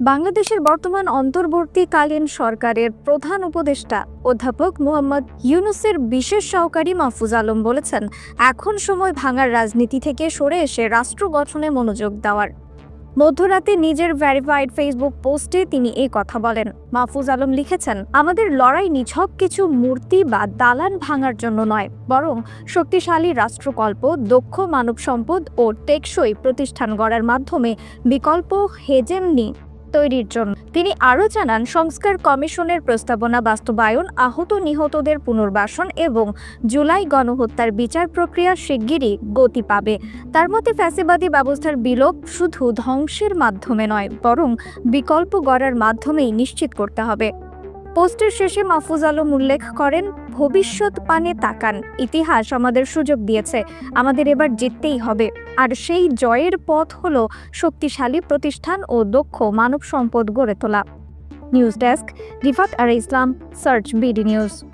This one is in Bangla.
বাংলাদেশের বর্তমান অন্তর্বর্তীকালীন সরকারের প্রধান উপদেষ্টা অধ্যাপক মোহাম্মদ ইউনুসের বিশেষ সহকারী মাহফুজ আলম বলেছেন, এখন সময় ভাঙার রাজনীতি থেকে সরে এসে রাষ্ট্র গঠনে মনোযোগ দেওয়ার। মধ্যরাতে নিজের ভেরিফাইড ফেসবুক পোস্টে তিনি এই কথা বলেন। মাহফুজ আলম লিখেছেন, আমাদের লড়াই নিছক কিছু মূর্তি বা দালান ভাঙার জন্য নয়, বরং শক্তিশালী রাষ্ট্রকল্প, দক্ষ মানব সম্পদ ও টেকসই প্রতিষ্ঠান গড়ার মাধ্যমে বিকল্প হেজেমনি তৈরির জন্য। তিনি আরও জানান, সংস্কার কমিশনের প্রস্তাবনা বাস্তবায়ন, আহত নিহতদের পুনর্বাসন এবং জুলাই গণহত্যার বিচার প্রক্রিয়া শিগগিরই গতি পাবে। তার মতে, ফ্যাসিবাদী ব্যবস্থার বিলোপ শুধু ধ্বংসের মাধ্যমে নয়, বরং বিকল্প গড়ার মাধ্যমেই নিশ্চিত করতে হবে। পোস্টের শেষে মাহফুজ আলম উল্লেখ করেন, ভবিষ্যৎ পানে তাকান, ইতিহাস আমাদের সুযোগ দিয়েছে, আমাদের এবার জিততেই হবে। আর সেই জয়ের পথ হল শক্তিশালী প্রতিষ্ঠান ও দক্ষ মানব সম্পদ গড়ে তোলা। নিউজ ডেস্ক, রিফাত আর ইসলাম, সার্চ বিডি নিউজ।